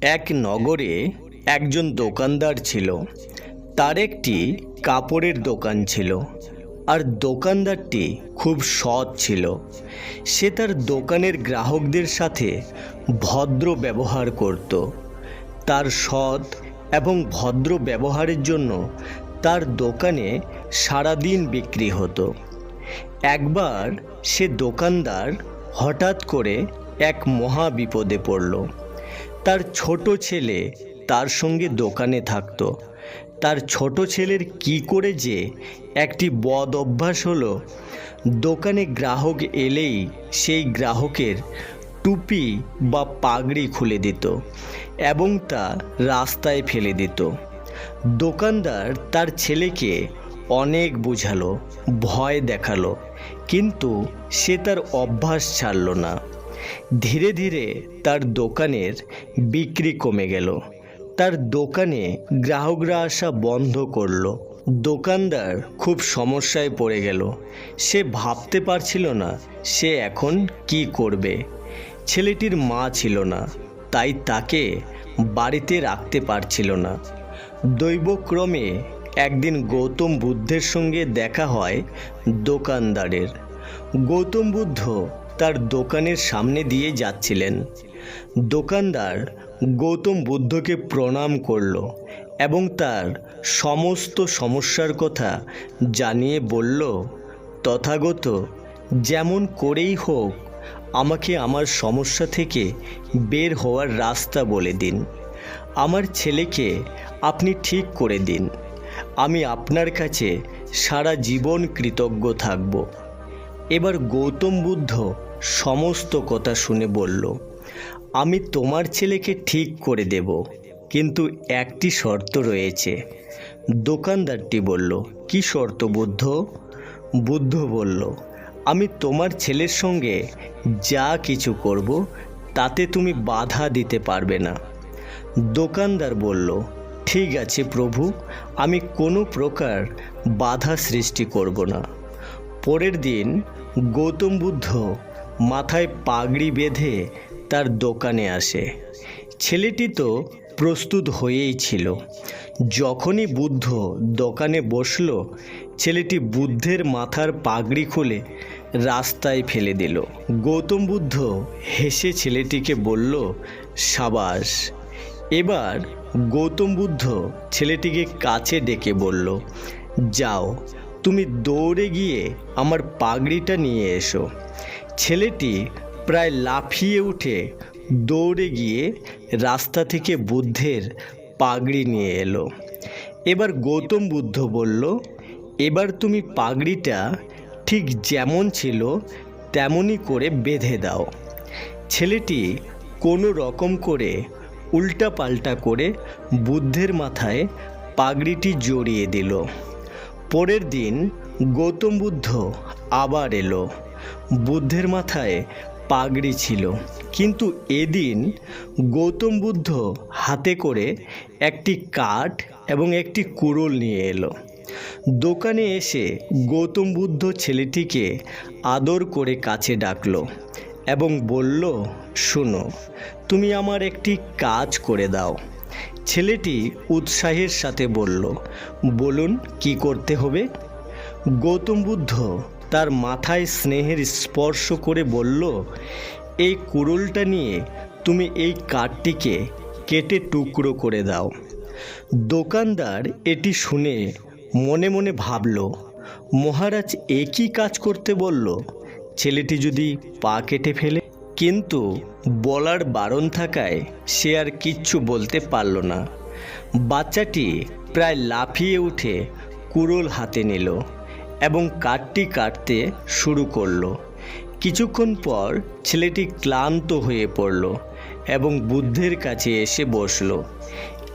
এক নগরে একজন দোকানদার ছিল। তার একটি কাপড়ের দোকান ছিল আর দোকানদারটি খুব সৎ ছিল। সে তার দোকানের গ্রাহকদের সাথে ভদ্র ব্যবহার করত। তার সৎ এবং ভদ্র ব্যবহারের জন্য তার দোকানে সারাদিন বিক্রি হতো। একবার সে দোকানদার হঠাৎ করে এক মহা বিপদে পড়ল। তার ছোট ছেলে তার সঙ্গে দোকানে থাকতো। তার ছোট ছেলের কি করে যে একটি বদ অভ্যাস হলো, দোকানে গ্রাহক এলেই সেই গ্রাহকের টুপি বা পাগড়ি খুলে দিত এবং তা রাস্তায় ফেলে দিত। দোকানদার তার ছেলেকে অনেক বোঝালো, ভয় দেখাল, কিন্তু সে তার অভ্যাস ছাড়ল না। ধীরে ধীরে তার দোকানের বিক্রি কমে গেল। তার দোকানে গ্রাহকরা আসা বন্ধ করল। দোকানদার খুব সমস্যায় পড়ে গেল। সে ভাবতে পারছিল না সে এখন কি করবে। ছেলেটির মা ছিল না, তাই তাকে বাড়িতে রাখতে পারছিল না। দৈবক্রমে একদিন গৌতম বুদ্ধের সঙ্গে দেখা হয় দোকানদারের। গৌতম বুদ্ধ তার দোকানের সামনে দিয়ে যাচ্ছিলেন। দোকানদার গৌতম বুদ্ধকে প্রণাম করল এবং তার সমস্ত সমস্যার কথা জানিয়ে বলল, তথাগত যেমন করেই হোক, আমাকে আমার সমস্যা থেকে বের হওয়ার রাস্তা বলে দিন। আমার ছেলেকে আপনি ঠিক করে দিন। আমি আপনার কাছে সারা জীবন কৃতজ্ঞ থাকব। এবার গৌতম বুদ্ধ সমস্ত কথা শুনে বলল, আমি তোমার ছেলেকে ঠিক করে দেব, কিন্তু একটি শর্ত রয়েছে। দোকানদারটি বলল, কি শর্ত বুদ্ধ? বুদ্ধ বলল, আমি তোমার ছেলের সঙ্গে যা কিছু করব, তাতে তুমি বাধা দিতে পারবে না। দোকানদার বলল, ঠিক আছে প্রভু, আমি কোনো প্রকার বাধা সৃষ্টি করব না। পরের দিন গৌতম বুদ্ধ মাথায় পাগড়ি বেঁধে তার দোকানে আসে। ছেলেটি তো প্রস্তুত হয়েই ছিল। যখনই বুদ্ধ দোকানে বসল, ছেলেটি বুদ্ধের মাথার পাগড়ি খুলে রাস্তায় ফেলে দিল। গৌতম বুদ্ধ হেসে ছেলেটিকে বলল, সাবাস। এবার গৌতম বুদ্ধ ছেলেটিকে কাছে ডেকে বলল, যাও, তুমি দৌড়ে গিয়ে আমার পাগড়িটা নিয়ে এসো। ছেলেটি প্রায় লাফিয়ে উঠে দৌড়ে গিয়ে রাস্তা থেকে বুদ্ধের পাগড়ি নিয়ে এলো। এবার গৌতম বুদ্ধ বলল, এবার তুমি পাগড়িটা ঠিক যেমন ছিল, তেমনই করে বেঁধে দাও। ছেলেটি কোনো রকম করে উল্টা পাল্টা করে বুদ্ধের মাথায় পাগড়িটি জড়িয়ে দিল। পরের দিন গৌতম বুদ্ধ আবার এলো। বুদ্ধের মাথায় পাগড়ি ছিল। কিন্তু এদিন গৌতম বুদ্ধ হাতে করে একটি কাঠ এবং একটি কুড়োল নিয়ে এলো। দোকানে এসে গৌতম বুদ্ধ ছেলেটিকে আদর করে কাছে ডাকল এবং বলল, শোনো, তুমি আমার একটি কাজ করে দাও। ছেলেটি উৎসাহের সাথে বলল, বলুন কি করতে হবে? গৌতম বুদ্ধ তার মাথায় স্নেহের স্পর্শ করে বলল, এই কুড়ুলটা নিয়ে তুমি এই কাঠটিকে কেটে টুকরো করে দাও। দোকানদার এটি শুনে মনে মনে ভাবল, মহারাজ একই কাজ করতে বলল, ছেলেটি যদি পা কেটে ফেলে? কিন্তু বলার বারণ থাকায় সে আর কিচ্ছু বলতে পারল না। বাচ্চাটি প্রায় লাফিয়ে উঠে কুড়োল হাতে নিল। এবং কাঠটি কাটতে শুরু করল। কিছুক্ষণ পর ছেলেটি ক্লান্ত হয়ে পড়ল এবং বুদ্ধের কাছে এসে বসল।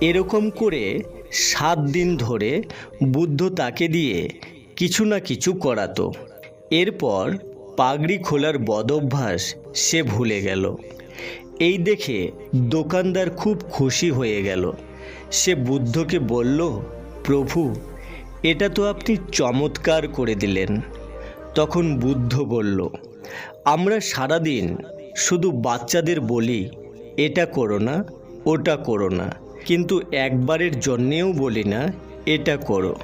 এরকম করে সাত দিন ধরে বুদ্ধ তাকে দিয়ে কিছু না কিছু করাতো। এরপর পাগড়ি খোলার বদভ্যাস সে ভুলে গেল। এই দেখে দোকানদার খুব খুশি হয়ে গেল। সে বুদ্ধকে বলল, প্রভু এটা তো আপনি চমৎকার করে দিলেন। তখন বুদ্ধ বলল, আমরা সারাদিন শুধু বাচ্চাদের বলি, এটা করো না, ওটা করো না। কিন্তু একবারের জন্যেও বলি না, এটা করো।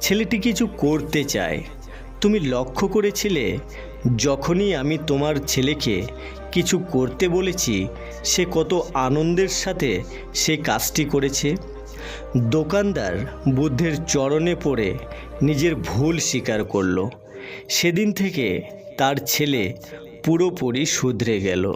ছেলেটি কিছু করতে চায়। তুমি লক্ষ্য করেছিলে, যখনই আমি তোমার ছেলেকে কিছু করতে বলেছি, সে কত আনন্দের সাথে সে কাজটি করেছে? দোকানদার বুদ্ধের চরণে পড়ে নিজের ভুল স্বীকার করল। সেদিন থেকে তার ছেলে পুরোপুরি শুধরে গেল।